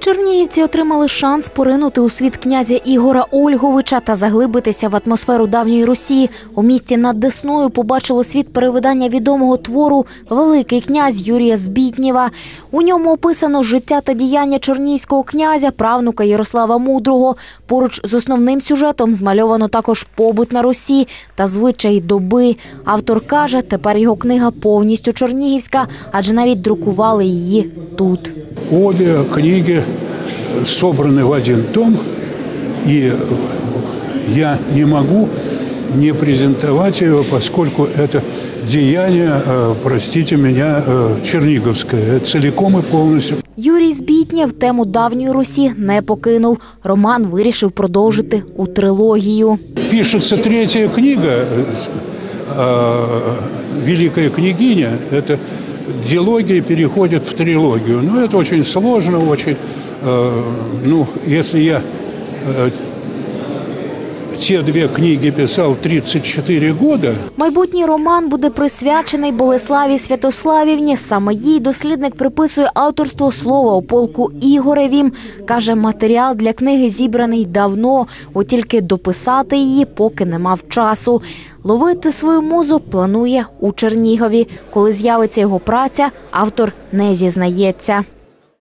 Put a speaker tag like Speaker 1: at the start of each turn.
Speaker 1: Чернігівці отримали шанс поринути у світ князя Ігора Ольговича та заглибитися в атмосферу давньої Росії. У місті над Десною побачило світ перевидання відомого твору Великий князь Юрія Збітнєва. У ньому описано життя та діяння чернігівського князя, правнука Ярослава Мудрого. Поруч з основним сюжетом змальовано також побут на Русі та звичаї доби. Автор каже, тепер його книга повністю чернігівська, адже навіть друкували її тут.
Speaker 2: Обе книги собраны в один том, и я не могу не презентовать ее, поскольку это деяние, э, простите меня, э, черниговское, целиком и полностью.
Speaker 1: Юрій Збітнєв тему давньої Русі не покинув. Роман вирішив продовжити у трилогію.
Speaker 2: Пишется третья книга, э, э, «Великая княгиня», это диалогия переходит в трилогию. Но это очень сложно, очень, э, ну, если я э, те две книги писал 34 года,
Speaker 1: Майбутній роман буде присвячений Болеславі Святославівні. Саме їй дослідник приписує авторство слова у полку Ігоревім. Каже, матеріал для книги зібраний давно, от тільки дописати її поки не мав часу. Ловити свою музу планує у Чернігові. Коли з'явиться його праця, автор не зізнається.